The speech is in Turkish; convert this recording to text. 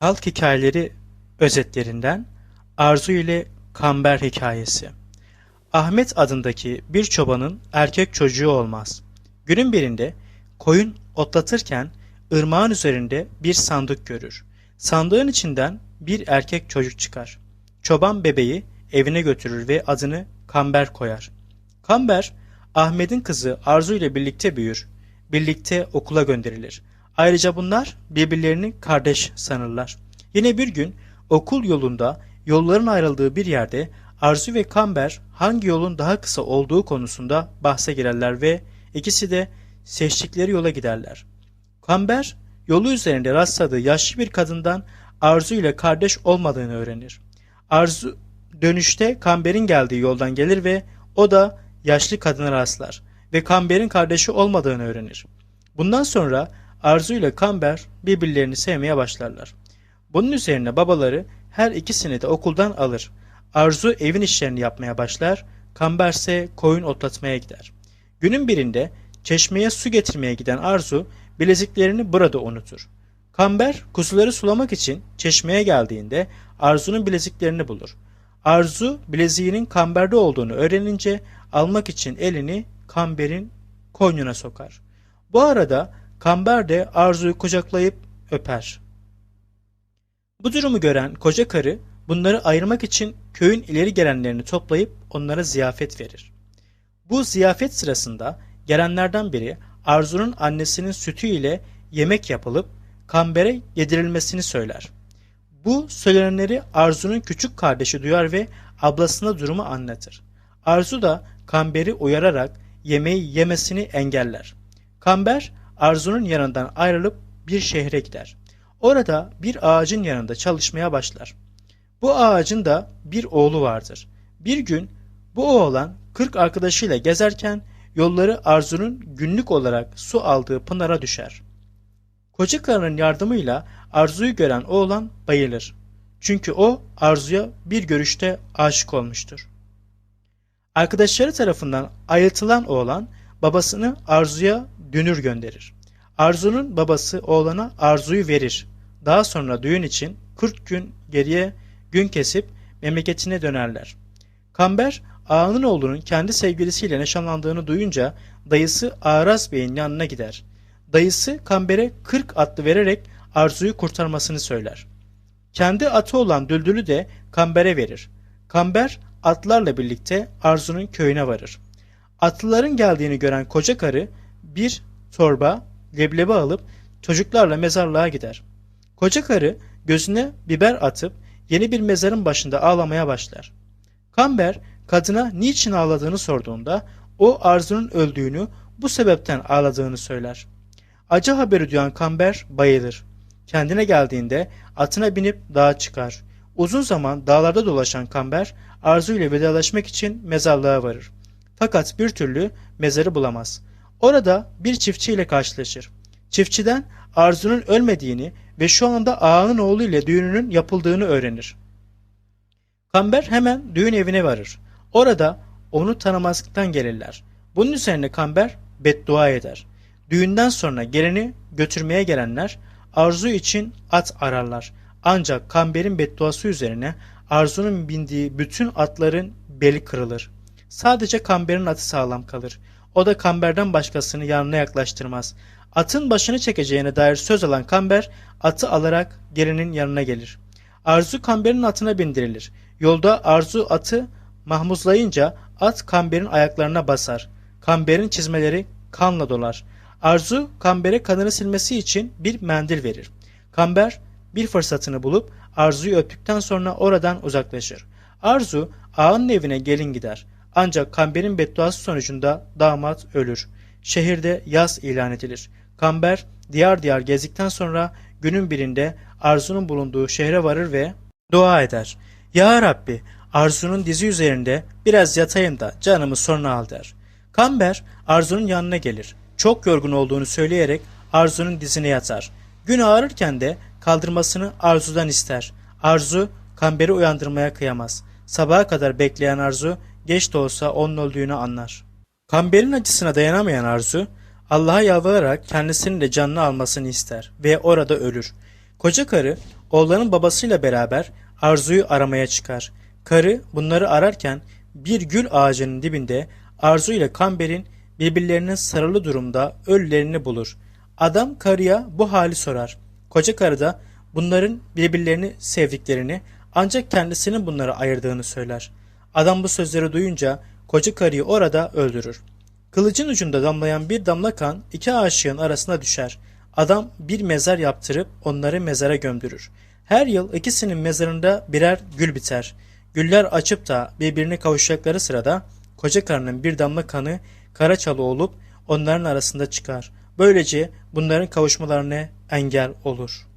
Halk Hikayeleri özetlerinden Arzu ile Kamber Hikayesi Ahmet adındaki bir çobanın erkek çocuğu olmaz. Günün birinde koyun otlatırken ırmağın üzerinde bir sandık görür. Sandığın içinden bir erkek çocuk çıkar. Çoban bebeği evine götürür ve adını Kamber koyar. Kamber, Ahmet'in kızı Arzu ile birlikte büyür. Birlikte okula gönderilir. Ayrıca bunlar birbirlerini kardeş sanırlar. Yine bir gün okul yolunda yolların ayrıldığı bir yerde Arzu ve Kamber hangi yolun daha kısa olduğu konusunda bahse girerler ve ikisi de seçtikleri yola giderler. Kamber yolu üzerinde rastladığı yaşlı bir kadından Arzu ile kardeş olmadığını öğrenir. Arzu dönüşte Kamber'in geldiği yoldan gelir ve o da yaşlı kadına rastlar ve Kamber'in kardeşi olmadığını öğrenir. Bundan sonra Arzu ile Kamber birbirlerini sevmeye başlarlar. Bunun üzerine babaları her ikisini de okuldan alır. Arzu evin işlerini yapmaya başlar, Kamber ise koyun otlatmaya gider. Günün birinde çeşmeye su getirmeye giden Arzu bileziklerini burada unutur. Kamber kuzuları sulamak için çeşmeye geldiğinde Arzu'nun bileziklerini bulur. Arzu bileziğinin Kamber'de olduğunu öğrenince almak için elini Kamber'in koynuna sokar. Bu arada Kamber de Arzu'yu kucaklayıp öper. Bu durumu gören koca karı bunları ayırmak için köyün ileri gelenlerini toplayıp onlara ziyafet verir. Bu ziyafet sırasında gelenlerden biri Arzu'nun annesinin sütü ile yemek yapılıp Kamber'e yedirilmesini söyler. Bu söylenenleri Arzu'nun küçük kardeşi duyar ve ablasına durumu anlatır. Arzu da Kamber'i uyararak yemeği yemesini engeller. Kamber Arzu'nun yanından ayrılıp bir şehre gider. Orada bir ağacın yanında çalışmaya başlar. Bu ağacın da bir oğlu vardır. Bir gün bu oğlan 40 arkadaşıyla gezerken yolları Arzu'nun günlük olarak su aldığı pınara düşer. Koca karının yardımıyla Arzu'yu gören oğlan bayılır. Çünkü o Arzu'ya bir görüşte aşık olmuştur. Arkadaşları tarafından ayıltılan oğlan babasını Arzu'ya dünür gönderir. Arzu'nun babası oğlana Arzu'yu verir. Daha sonra düğün için 40 gün geriye gün kesip memleketine dönerler. Kamber ağanın oğlunun kendi sevgilisiyle nişanlandığını duyunca dayısı Aras Bey'in yanına gider. Dayısı Kamber'e 40 atlı vererek Arzu'yu kurtarmasını söyler. Kendi atı olan Düldül'ü de Kamber'e verir. Kamber atlarla birlikte Arzu'nun köyüne varır. Atlıların geldiğini gören koca karı bir torba leblebi alıp çocuklarla mezarlığa gider. Koca karı gözüne biber atıp yeni bir mezarın başında ağlamaya başlar. Kamber kadına niçin ağladığını sorduğunda o Arzu'nun öldüğünü bu sebepten ağladığını söyler. Acı haberi duyan Kamber bayılır. Kendine geldiğinde atına binip dağa çıkar. Uzun zaman dağlarda dolaşan Kamber Arzu ile vedalaşmak için mezarlığa varır. Fakat bir türlü mezarı bulamaz. Orada bir çiftçiyle karşılaşır. Çiftçiden Arzu'nun ölmediğini ve şu anda ağanın oğlu ile düğününün yapıldığını öğrenir. Kamber hemen düğün evine varır. Orada onu tanımazlıktan gelirler. Bunun üzerine Kamber beddua eder. Düğünden sonra gelini götürmeye gelenler Arzu için at ararlar. Ancak Kamber'in bedduası üzerine Arzu'nun bindiği bütün atların beli kırılır. Sadece Kamber'in atı sağlam kalır. O da Kamber'den başkasını yanına yaklaştırmaz. Atın başını çekeceğine dair söz alan Kamber atı alarak gelinin yanına gelir. Arzu Kamber'in atına bindirilir. Yolda Arzu atı mahmuzlayınca at Kamber'in ayaklarına basar. Kamber'in çizmeleri kanla dolar. Arzu Kamber'e kanını silmesi için bir mendil verir. Kamber bir fırsatını bulup Arzu'yu öptükten sonra oradan uzaklaşır. Arzu ağanın evine gelin gider. Ancak Kamber'in bedduası sonucunda damat ölür. Şehirde yaz ilan edilir. Kamber diyar diyar gezdikten sonra günün birinde Arzu'nun bulunduğu şehre varır ve dua eder. Ya Rabbi Arzu'nun dizi üzerinde biraz yatayım da canımı sonra al der. Kamber Arzu'nun yanına gelir. Çok yorgun olduğunu söyleyerek Arzu'nun dizine yatar. Gün ağrırken de kaldırmasını Arzu'dan ister. Arzu Kamber'i uyandırmaya kıyamaz. Sabaha kadar bekleyen Arzu geç de olsa onun öldüğünü anlar. Kamber'in acısına dayanamayan Arzu Allah'a yalvararak kendisinin de canını almasını ister ve orada ölür. Koca karı oğlanın babasıyla beraber Arzu'yu aramaya çıkar. Karı bunları ararken bir gül ağacının dibinde Arzu ile Kamber'in birbirlerinin sarılı durumda ölülerini bulur. Adam karıya bu hali sorar. Koca karı da bunların birbirlerini sevdiklerini ancak kendisinin bunları ayırdığını söyler. Adam bu sözleri duyunca koca karıyı orada öldürür. Kılıcın ucunda damlayan bir damla kan iki aşığın arasına düşer. Adam bir mezar yaptırıp onları mezara gömdürür. Her yıl ikisinin mezarında birer gül biter. Güller açıp da birbirine kavuşacakları sırada koca karının bir damla kanı Karaçalı olup onların arasında çıkar. Böylece bunların kavuşmalarına engel olur.''